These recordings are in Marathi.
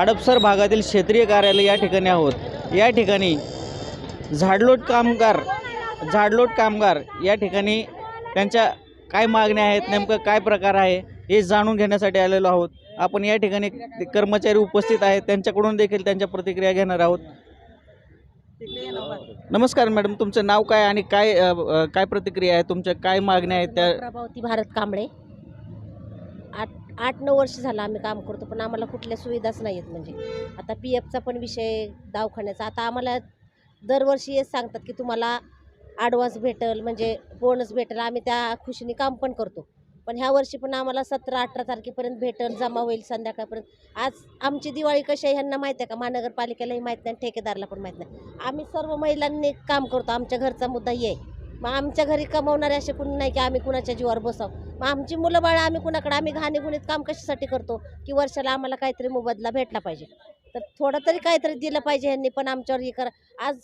हडपसर भागातील क्षेत्रीय कार्यालय या ठिकाणी आहोत. या ठिकाणी झाडलोट कामगार झाडलोट कामगार या ठिकाणी त्यांच्या काय मागण्या आहेत नेमकं काय प्रकार आहे हे जाणून घेण्यासाठी आलेलो आहोत. आपण या ठिकाणी कर्मचारी उपस्थित आहेत त्यांच्याकडून देखील त्यांच्या प्रतिक्रिया घेणार आहोत. नमस्कार मॅडम तुमचं नाव काय आणि काय काय प्रतिक्रिया आहे तुमच्या काय मागण्या आहेत त्या प्रभावती भारत कांबळे. आठ नऊ वर्ष झालं आम्ही काम करतो पण आम्हाला कुठल्या सुविधाच नाही आहेत म्हणजे. आता पी एफचा पण विषय दवाखान्याचा. आता आम्हाला दरवर्षी हेच सांगतात की तुम्हाला ॲडव्हान्स भेटल म्हणजे बोनस भेटेल आम्ही त्या खुशीने काम पण करतो. पण ह्या वर्षी पण आम्हाला सतरा अठरा तारखेपर्यंत भेटल जमा होईल संध्याकाळपर्यंत. आज आमची दिवाळी कशी आहे ह्यांना माहीत आहे का? महानगरपालिकेलाही माहीत नाही ठेकेदारला पण माहीत नाही. आम्ही सर्व महिलांनी काम करतो आमच्या घरचा मुद्दा आहे. मग आमच्या घरी कमवणारे असे कोणी नाही की आम्ही कुणाच्या जीवावर बसावं. मग आमची मुलं बाळं आम्ही कुणाकडे आम्ही घाणीगुणीत काम कशासाठी करतो? की वर्षाला आम्हाला काहीतरी मोबदला भेटला पाहिजे. तर थोडं तरी काहीतरी दिलं पाहिजे ह्यांनी पण आमच्यावर हे करा. आज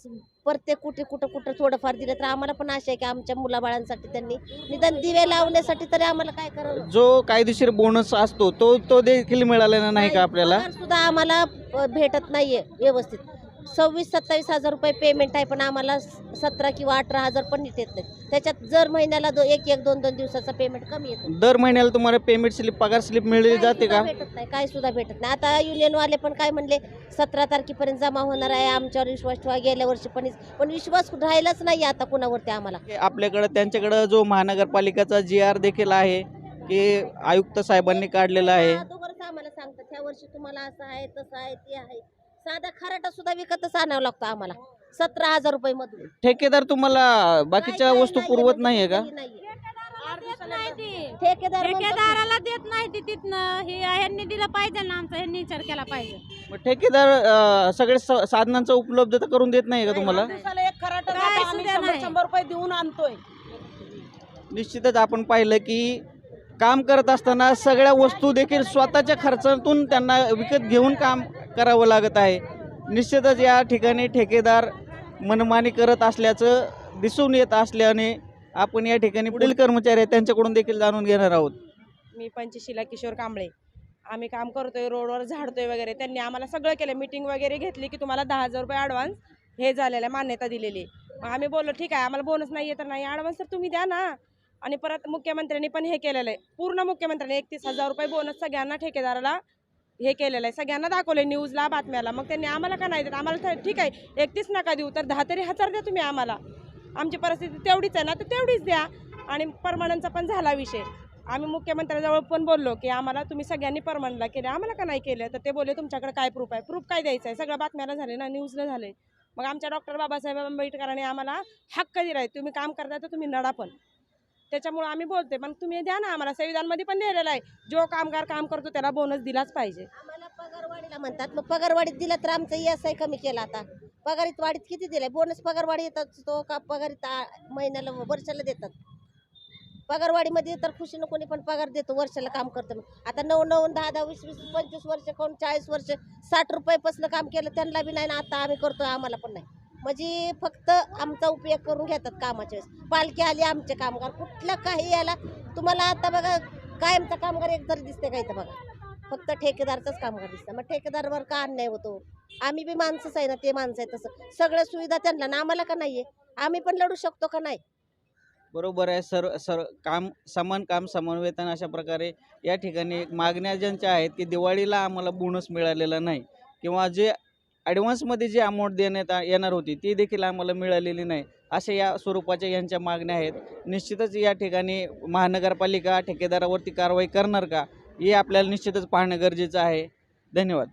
प्रत्येक कुठे कुठं कुठं थोडंफार दिलं तर आम्हाला पण आशा आहे की आमच्या मुलाबाळांसाठी त्यांनी निदान दिवे लावण्यासाठी तरी आम्हाला काय करावं? जो कायदेशीर बोनस असतो तो तो देखील मिळालेला नाही का आपल्याला? सुद्धा आम्हाला भेटत नाहीये व्यवस्थित. सव्वीस सत्तावीस हजार रुपये पेमेंट आहे पण आम्हाला सतरा किंवा अठरा हजार पण नीट येत नाही. त्याच्यात जर महिन्याला दो एक एक दोन दोन दिवसाचा पेमेंट कमी येतो. दर महिन्याला तुम्हाला पेमेंट स्लिप पगार स्लिप मिळली जाते का? भेटत नाही काय सुद्धा भेटत नाही. आता युनियनवाले पण काय म्हणले सतरा तारखेपर्यंत जमा होणार आहे आमच्यावर विश्वास ठेवा गेल्या वर्षी पण पण विश्वास राहिलाच नाही आता कुणावरती आम्हाला. आपल्याकडं त्यांच्याकडं जो महानगरपालिकेचा जी आर देखील आहे की आयुक्त साहेबांनी काढलेला आहे. आम्हाला सांगतात ह्या वर्षी तुम्हाला असं आहे तसं आहे ते आहे. साधा खराटा सुद्धा विकतच आणावं लागतो आम्हाला. सतरा हजार रुपये मधून. ठेकेदार तुम्हाला बाकीच्या वस्तू पुरवत नाहीये, का. ठेकेदार ठेकेदाराला देत नाही ती तिथनं. हे ह्यांनी दिलं पाहिजे ना आमचा ह्यांनी विचार केला पाहिजे. मग ठेकेदार अं, सगळे स- साधनांचा उपलब्धता करून देत नाही का तुम्हाला? दिवसाला एक खराटा काय जातो, आम्ही सुद्धा शंभर नाही. शंभर रुपये देऊन आणतोय. निश्चितच आपण पाहिलं की काम करत असताना सगळ्या वस्तू देखील स्वतःच्या खर्चातून त्यांना विकत घेऊन काम करावं लागत आहे. निश्चितच या ठिकाणी ठेकेदार मनमानी करत असल्याचं दिसून येत असल्याने आपण या ठिकाणी पुढील कर्मचारी आहेत त्यांच्याकडून देखील जाणून घेणार आहोत. मी पंचशिला किशोर कांबळे. आम्ही काम करतोय रोडवर झाडतोय वगैरे. त्यांनी आम्हाला सगळं केलं. मीटिंग वगैरे घेतली की तुम्हाला दहा हजार रुपये ॲडव्हान्स हे झालेलं आहे मान्यता दिलेली आहे. मग आम्ही बोललो ठीक आहे आम्हाला बोनस नाही आहे तर नाही. ॲडव्हान्स तर तुम्ही द्या ना. आणि परत मुख्यमंत्र्यांनी पण हे केलेलं आहे. पूर्ण मुख्यमंत्र्यांनी एकतीस हजार रुपये बोनस सगळ्यांना ठेकेदाराला हे केलेलं आहे. सगळ्यांना दाखवले न्यूजला बातम्याला. मग त्यांनी आम्हाला का नाही देत? आम्हाला तर ठीक आहे एकतीस नका देऊ तर दहा तरी हजार द्या तुम्ही आम्हाला. आमची परिस्थिती तेवढीच आहे ना तर तेवढीच द्या. आणि परमनंटचा पण झाला विषय. आम्ही मुख्यमंत्र्याजवळ पण बोललो की आम्हाला तुम्ही सगळ्यांनी परमनंटला केलं. आम्हाला का नाही केलं? तर ते बोलले तुमच्याकडे काय प्रूफ आहे? प्रूफ काय द्यायचं आहे? सगळं बातम्याला झाले ना न्यूजला झाले. मग आमच्या डॉक्टर बाबासाहेब आंबेडकरांनी आम्हाला हक्क दिलाय. तुम्ही काम करताय तर तुम्ही नडा पण. त्याच्यामुळं आम्ही बोलते पण तुम्ही द्या ना आम्हाला संविधानमध्ये पण दिलेलं आहे. जो कामगार काम करतो त्याला बोनस दिलाच पाहिजे. आम्हाला पगारवाढीला म्हणतात. मग पगारवाढीत दिला तर आमचं एस आय कमी केला आता. पगारीत वाढीत किती दिलाय? बोनस पगारवाढी येतात तो का पगारीत आ- महिन्याला वर्षाला देतात? पगारवाढीमध्ये तर खुशीनं कोणी पण पगार देतो वर्षाला काम करतो मग आता नऊ नऊ दहा दहा वीस वीस पंचवीस वर्ष कोण चाळीस वर्ष साठ रुपयापासून काम केलं त्यांना बी नाही ना आता आम्ही करतो आम्हाला पण नाही. म्हणजे फक्त आमचा उपयोग करून घेतात कामाच्या वेळेस. पालखी आली आमचे कामगार कुठलं काही याला तुम्हाला आता बघा कायमचा कामगार एक तरी दिसते का इथं बघा? फक्त ठेकेदारचाच कामगार दिसतं मग ठेकेदारवर का अन्याय होतो? आम्ही बी माणसंच आहे ना ते माणसं आहे तसं. सगळ्या सुविधा त्यांना ना आम्हाला का नाही आहे आम्ही पण लढू शकतो का नाही? बरोबर आहे. सर सर काम समान काम समान वेतन अशा प्रकारे या ठिकाणी मागण्या ज्यांच्या आहेत की दिवाळीला आम्हाला बोनस मिळालेला नाही. किंवा जे ॲडव्हान्समध्ये जी अमाऊंट देण्यात येणार होती ती देखील आम्हाला मिळालेली नाही. अशा या स्वरूपाच्या यांच्या मागण्या आहेत. निश्चितच या ठिकाणी महानगरपालिका ठेकेदारावरती कारवाई करणार का हे आपल्याला निश्चितच पाहणं गरजेचं आहे. धन्यवाद.